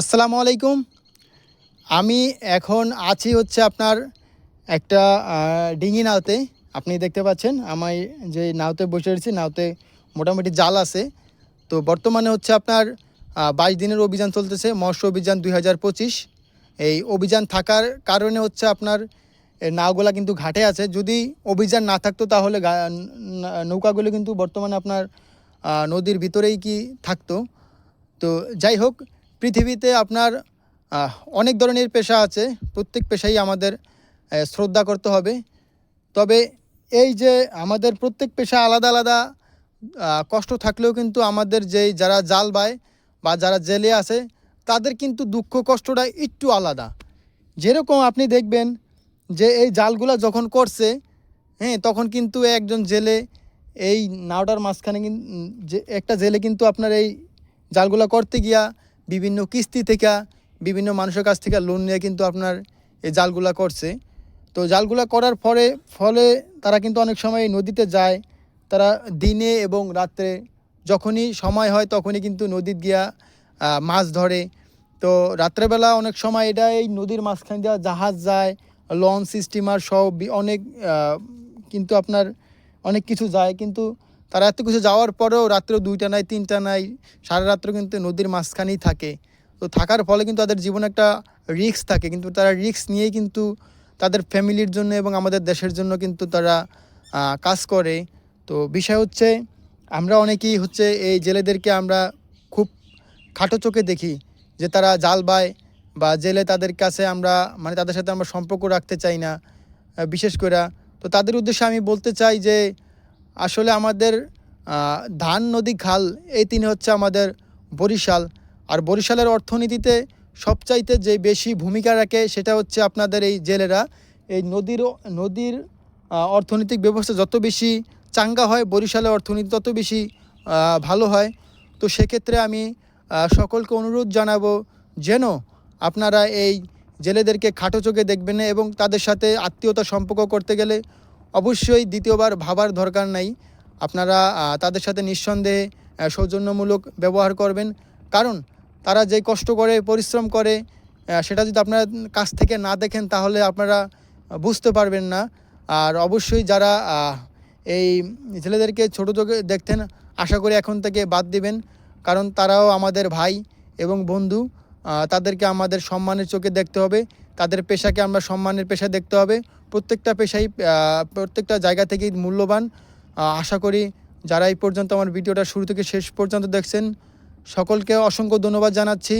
আসসালামু আলাইকুম। আমি এখন আছি হচ্ছে আপনার একটা ডিঙি নাওতে। আপনি দেখতে পাচ্ছেন, আমি যে নাওতে বসে রয়েছি, নাওতে মোটামুটি জাল আছে। তো বর্তমানে হচ্ছে আপনার বাইশ দিনের অভিযান চলতেছে, মৎস্য অভিযান দুই হাজার পঁচিশ। এই অভিযান থাকার কারণে হচ্ছে আপনার নাওগুলা কিন্তু ঘাটে আছে। যদি অভিযান না থাকতো তাহলে নৌকাগুলো কিন্তু বর্তমানে আপনার নদীর ভিতরেই কি থাকতো। তো যাই হোক পৃথিবীতে আপনার অনেক ধরনের পেশা আছে, প্রত্যেক পেশাই আমাদের শ্রদ্ধা করতে হবে। তবে এই যে আমাদের প্রত্যেক পেশা আলাদা আলাদা কষ্ট থাকলেও কিন্তু আমাদের যেই যারা জাল বায় বা যারা জেলে আছে, তাদের কিন্তু দুঃখ কষ্টটা একটু আলাদা। যেরকম আপনি দেখবেন যে এই জালগুলো যখন করছে হ্যাঁ তখন কিন্তু একজন জেলে এই নাওটার মাঝখানে যে একটা জেলে কিন্তু আপনার এই জালগুলো করতে গিয়া বিভিন্ন কিস্তি থেকে, বিভিন্ন মানুষের কাছ থেকে লোন নিয়ে কিন্তু আপনার এই জালগুলা করছে। তো জালগুলা করার পরে, ফলে তারা কিন্তু অনেক সময় নদীতে যায়। তারা দিনে এবং রাত্রে যখনই সময় হয় তখনই কিন্তু নদীত গিয়া মাছ ধরে। তো রাত্রেবেলা অনেক সময় এটা এই নদীর মাঝখান দিয়ে জাহাজ যায় লঞ্চ স্টিমার সব অনেক কিন্তু আপনার অনেক কিছু যায়। কিন্তু তারা এত কিছু যাওয়ার পরেও রাত্রেও দুইটা নাই, তিনটা নাই, সারা রাত্র কিন্তু নদীর মাঝখানেই থাকে। তো থাকার ফলে কিন্তু তাদের জীবনে একটা রিস্ক থাকে, কিন্তু তারা রিস্ক নিয়েই কিন্তু তাদের ফ্যামিলির জন্য এবং আমাদের দেশের জন্য কিন্তু তারা কাজ করে। তো বিষয় হচ্ছে, আমরা অনেকেই হচ্ছে এই জেলেদেরকে আমরা খুব খাটো চোখে দেখি, যে তারা জাল বায় বা জেলে তাদের কাছে আমরা মানে তাদের সাথে আমরা সম্পর্ক রাখতে চাই না বিশেষ করে। তো তাদের উদ্দেশ্যে আমি বলতে চাই যে আসলে আমাদের ধান, নদী, খাল, এই তিন হচ্ছে আমাদের বরিশাল। আর বরিশালের অর্থনীতিতে সবচাইতে যে বেশি ভূমিকা রাখে সেটা হচ্ছে আপনাদের এই জেলেরা। এই নদীর নদীর অর্থনৈতিক ব্যবস্থা যত বেশি চাঙ্গা হয়, বরিশালের অর্থনীতি তত বেশি ভালো হয়। তো সেক্ষেত্রে আমি সকলকে অনুরোধ জানাব যেন আপনারা এই জেলেদেরকে খাটো চোখে দেখবেন এবং তাদের সাথে আত্মীয়তা সম্পর্ক করতে গেলে অবশ্যই দ্বিতীয়বার ভাবার দরকার নাই। আপনারা তাদের সাথে নিঃসন্দেহে সৌজন্যমূলক ব্যবহার করবেন। কারণ, তারা যে কষ্ট করে, পরিশ্রম করে সেটা যদি আপনারা কাছ থেকে না দেখেন, তাহলে আপনারা বুঝতে পারবেন না। আর অবশ্যই যারা এই ছেলেদেরকে ছোটো চোখে দেখতেন, আশা করি এখন থেকে বাদ দিবেন। কারণ তারাও আমাদের ভাই এবং বন্ধু। তাদেরকে আমাদের সম্মানের চোখে দেখতে হবে, তাদের পেশাকে আমরা সম্মানের পেশা দেখতে হবে। প্রত্যেকটা পেশাই প্রত্যেকটা জায়গা থেকেই মূল্যবান। আশা করি যারা এই পর্যন্ত আমার ভিডিওটা শুরু থেকে শেষ পর্যন্ত দেখছেন, সকলকে অসংখ্য ধন্যবাদ জানাচ্ছি।